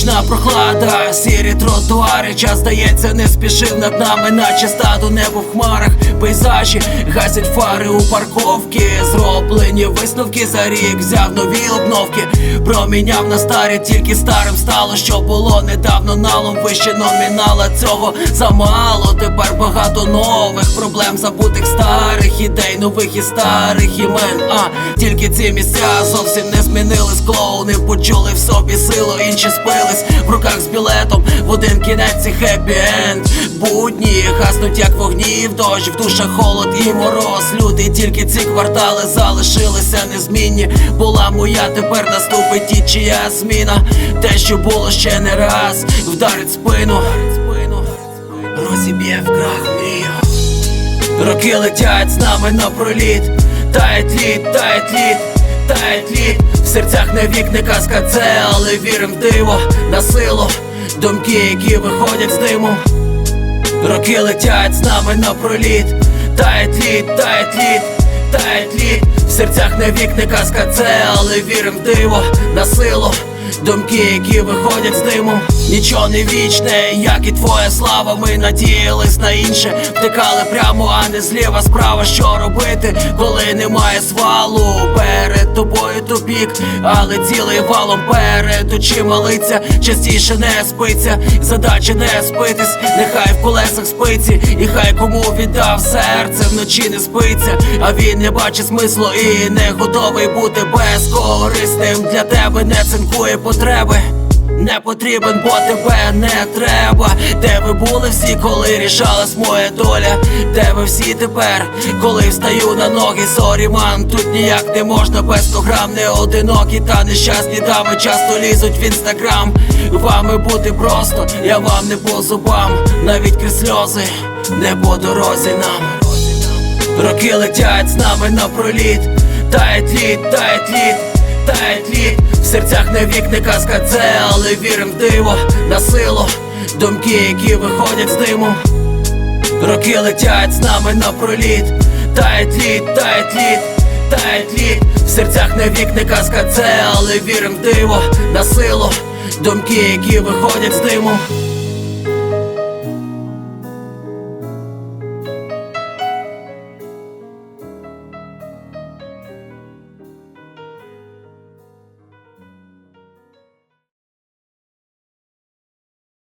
прохлада, сірі тротуари, час здається, не спішив над нами, наче стадо небо в хмарах, пейзажі, гасять фари у парковки, зроблені висновки за рік, взяв нові обновки, проміняв на старі, тільки старим стало, що було недавно налом вище номінала цього замало. Тепер багато нових проблем, забутих старих ідей, нових і старих імен. А тільки ці місця зовсім не змінились. Клоуни почули в собі силу, інші спились в руках з білетом. В один кінець і хеппі енд Будні гаснуть, як вогні в дощ, в душах холод і мороз. Люди, тільки ці квартали залишилися незмінні. Була моя, тепер наступить і чия зміна. Те, що було ще не раз, вдарить в спину, розіб'є в крах мрію. Роки летять з нами на проліт Таять лід, таять лід, таять лід серцях не вік, не казка це, але вірим в диво, на силу. Думки, які виходять з диму. Роки летять з нами на проліт. Таять лід, таять лід, таять лід. В серцях не вік, не казка це, але вірим в диво, на силу Думки, які виходять з диму, нічого не вічне, як і твоя слава, ми надіялись на інше, втикали прямо, а не зліва справа, що робити, коли немає свалу. Перед тобою тупік, але цілий валом перед очима лиця. Частіше не спиться, задача не спитись, нехай в колесах спиці, і хай кому віддав серце. Вночі не спиться, а він не бачить смислу. І не готовий бути безкорисним. Для тебе, не цинкує потреби. Не потрібен, бо тебе не треба. Де ви були всі, коли рішалась моя доля? Де ви всі тепер, коли встаю на ноги? Сорі, ман, тут ніяк не можна без 100 грам Не одинокі та нещасні дами часто лізуть в інстаграм. Вами бути просто, я вам не по зубам, навіть крізь сльози, не по дорозі нам. Роки летять з нами на проліт Таять лід, таять лід, таять лід серцях не вік, не казка це, але вірим в диво, на силу. Думки, які виходять з диму. Роки летять з нами на проліт. Таять лід, таять лід, таять лід. В серцях не вік, не казка це, але вірим в диво, на силу. Думки, які виходять з диму